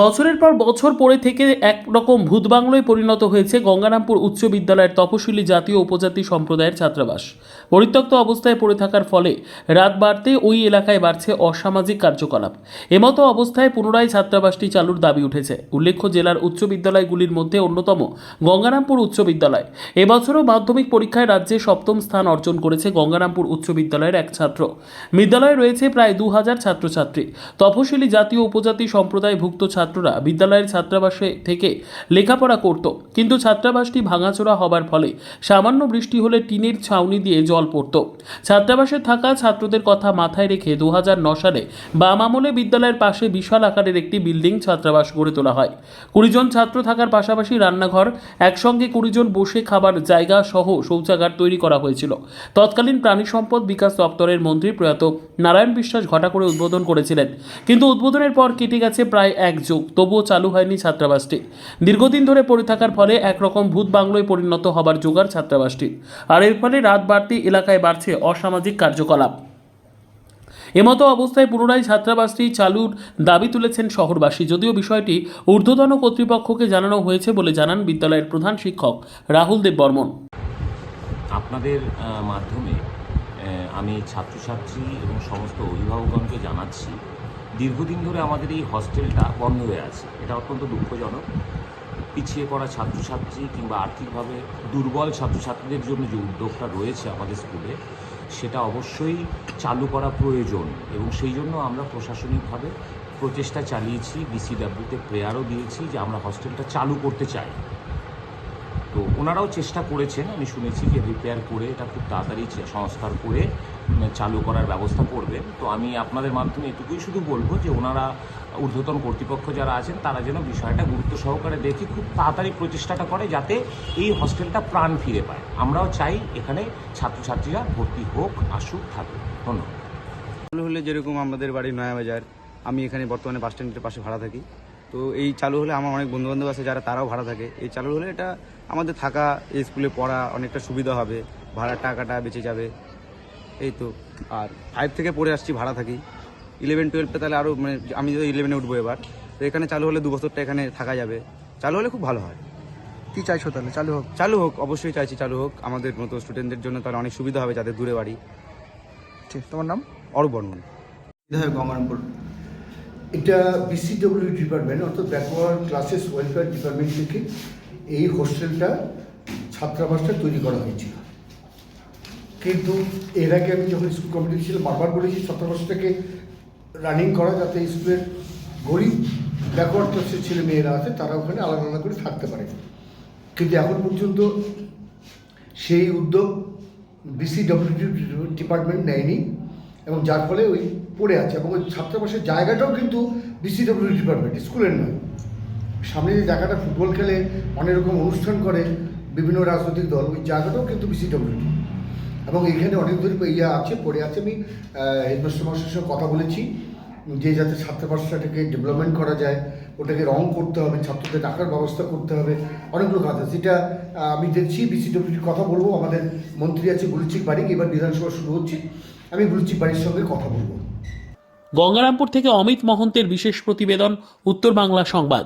বছরের পর বছর পরে থেকে একরকম ভূত বাংলোয় পরিণত হয়েছে গঙ্গারামপুর উচ্চ বিদ্যালয়ের তপশিলি জাতীয় উপজাতি সম্প্রদায়ের ছাত্রাবাস। পরিত্যক্ত অবস্থায় পড়ে থাকার ফলে রাত বাড়তে ওই এলাকায় বাড়ছে অসামাজিক কার্যকলাপ। এমতো অবস্থায় পুনরায় ছাত্রাবাসটি চালুর দাবি উঠেছে। উল্লেখ্য, জেলার উচ্চ বিদ্যালয়গুলির মধ্যে অন্যতম গঙ্গারামপুর উচ্চ বিদ্যালয়। এবছরও মাধ্যমিক পরীক্ষায় রাজ্যে সপ্তম স্থান অর্জন করেছে গঙ্গারামপুর উচ্চ বিদ্যালয়ের এক ছাত্র। বিদ্যালয়ে রয়েছে প্রায় দু হাজার ছাত্রছাত্রী। তপশিলি জাতীয় উপজাতি সম্প্রদায়ভুক্ত ছাত্ররা বিদ্যালয়ের ছাত্রাবাসে থেকে লেখাপড়া করত, কিন্তু ছাত্রাবাসটি ভাঙাচোরা হবার ফলে সামান্য বৃষ্টি হলে টিনের ছাউনি দিয়ে জল পড়ত। ছাত্রাবাসে থাকা ছাত্রদের কথা মাথায় রেখে দু সালে বাম আমলে বিদ্যালয়ের পাশে বিশাল আকারের একটি বিল্ডিং ছাত্রাবাস গড়ে তোলা হয়। কুড়িজন ছাত্র থাকার পাশাপাশি রান্নাঘর, একসঙ্গে কুড়িজন বসে খাবার জায়গা সহ শৌচাগার তৈরি করা হয়েছিল। তৎকালীন প্রাণী সম্পদ বিকাশ দপ্তরের মন্ত্রী প্রয়াত নারায়ণ বিশ্বাস ঘটা করে উদ্বোধন করেছিলেন। কিন্তু উদ্বোধনের পর কেটে গেছে প্রায় এক যুগ তবুও চালু হয়নি ছাত্রাবাসটি। দীর্ঘদিন ধরে পড়ে থাকার ফলে একরকম ভূত বাংলোয় পরিণত হবার জোগাড় ছাত্রাবাসটি। আর এর ফলে রাত বাড়তি এলাকায় বাড়ছে অসামাজিক কার্যকলাপ। এমতো অবস্থায় পুনরায় ছাত্রাবাসটি চালুর দাবি তুলেছেন শহরবাসী। যদিও বিষয়টি ঊর্ধ্বতন কর্তৃপক্ষকে জানানো হয়েছে বলে জানান বিদ্যালয়ের প্রধান শিক্ষক রাহুল দেব বর্মন আপনাদের মাধ্যমে আমি ছাত্রছাত্রী এবং সমস্ত অভিভাবকগণকে জানাচ্ছি দীর্ঘদিন ধরে আমাদের এই হস্টেলটা বন্ধ হয়ে আছে। এটা অত্যন্ত দুঃখজনক। পিছিয়ে পড়া ছাত্রছাত্রী কিংবা আর্থিকভাবে দুর্বল ছাত্রছাত্রীদের জন্য যে উদ্যোগটা রয়েছে আমাদের স্কুলে, সেটা অবশ্যই চালু করা প্রয়োজন এবং সেই জন্য আমরা প্রশাসনিকভাবে প্রচেষ্টা চালিয়েছি, বিসিডাব্লিউতে প্রেয়ারও দিয়েছি যে আমরা হস্টেলটা চালু করতে চাই। তো ওনারাও চেষ্টা করেছেন, আমি শুনেছি যে রিপেয়ার করে এটা খুব তাড়াতাড়ি সংস্কার করে চালু করার ব্যবস্থা করবেন তো আমি আপনাদের মাধ্যমে এটুকুই শুধু বলব যে ওনারা ঊর্ধ্বতন কর্তৃপক্ষ যারা আছেন, তারা যেন বিষয়টা গুরুত্ব সহকারে দেখে খুব তাড়াতাড়ি প্রচেষ্টাটা করে যাতে এই হস্টেলটা প্রাণ ফিরে পায়। আমরাও চাই এখানে ছাত্রছাত্রীরা ভর্তি হোক, আসুক, থাকুক। ধন্যবাদ। হলে যেরকম আমাদের বাড়ি নয়াবাজার, আমি এখানে বর্তমানে বাস স্ট্যান্ডের পাশে ভাড়া থাকি। তো এই চালু হলে আমার অনেক বন্ধু বান্ধব আছে যারা তারাও ভাড়া থাকে। এই চালু হলে এটা আমাদের থাকা, এই স্কুলে পড়া অনেকটা সুবিধা হবে। ভাড়ার টাকাটা বেঁচে যাবে। এই তো আর ফাইভ থেকে পড়ে আসছি ভাড়া থাকি। ইলেভেন টুয়েলভটা তাহলে আরও মানে আমি তো ইলেভেনে উঠবো এবার। তো এখানে চালু হলে দু বছরটা এখানে থাকা যাবে। চালু হলে খুব ভালো হয়। কি চাইছো তাহলে? চালু হোক। চালু হোক অবশ্যই চাইছি চালু হোক। আমাদের মতো স্টুডেন্টদের জন্য তাহলে অনেক সুবিধা হবে যাদের দূরে বাড়ি। ঠিক তোমার নাম? অরূপ বর্মন। বিধায়ক গঙ্গারামপুর। এটা বিসিডব্লিউ ডিপার্টমেন্ট অর্থাৎ ব্যাকওয়ার্ড ক্লাসেস ওয়েলফেয়ার ডিপার্টমেন্ট থেকে এই হোস্টেলটা ছাত্রাবাসটা তৈরি করা হয়েছিল। কিন্তু এর আগে আমি যখন স্কুল কমিটি ছিলাম বারবার বলেছি ছাত্রাবাসটাকে রানিং করা যাতে স্কুলের গরিব ব্যাকওয়ার্ড ক্লাসের ছেলে মেয়েরা আছে, তারা ওখানে আলাদা আলাদা করে থাকতে পারে। কিন্তু এখন পর্যন্ত সেই উদ্যোগ বিসিডব্লিউ ডিপার্টমেন্ট নেয়নি এবং যার ফলে ওই পড়ে আছে এবং ওই ছাত্রাবাসের জায়গাটাও কিন্তু বিসিডব্লিউ ডিপার্টমেন্ট স্কুলের নয়। সামনে যে জায়গাটা ফুটবল খেলে অনেক রকম অনুষ্ঠান করে বিভিন্ন রাজনৈতিক দল, ওই জায়গাটাও কিন্তু বিসিডব্লিউ এবং এখানে অনেক ধরে ইয়ে আছে, পড়ে আছে। আমি হেডমাস্টার মাস্টারের সঙ্গে কথা বলেছি যে যাতে ছাত্রাবাসটাকে ডেভেলপমেন্ট করা যায়, ওটাকে রং করতে হবে, ছাত্রদের রাখার ব্যবস্থা করতে হবে, অনেকগুলো কাজ আছে। যেটা আমি দেখছি বিসিডব্লিউটির কথা বলব, আমাদের মন্ত্রী আছে গুলচিক বাড়ি, এবার বিধানসভা শুরু হচ্ছে, আমি গুলচিক বাড়ির সঙ্গে কথা বলব। গঙ্গারামপুর থেকে অমিত মহন্তের বিশেষ প্রতিবেদন, উত্তর বাংলা সংবাদ।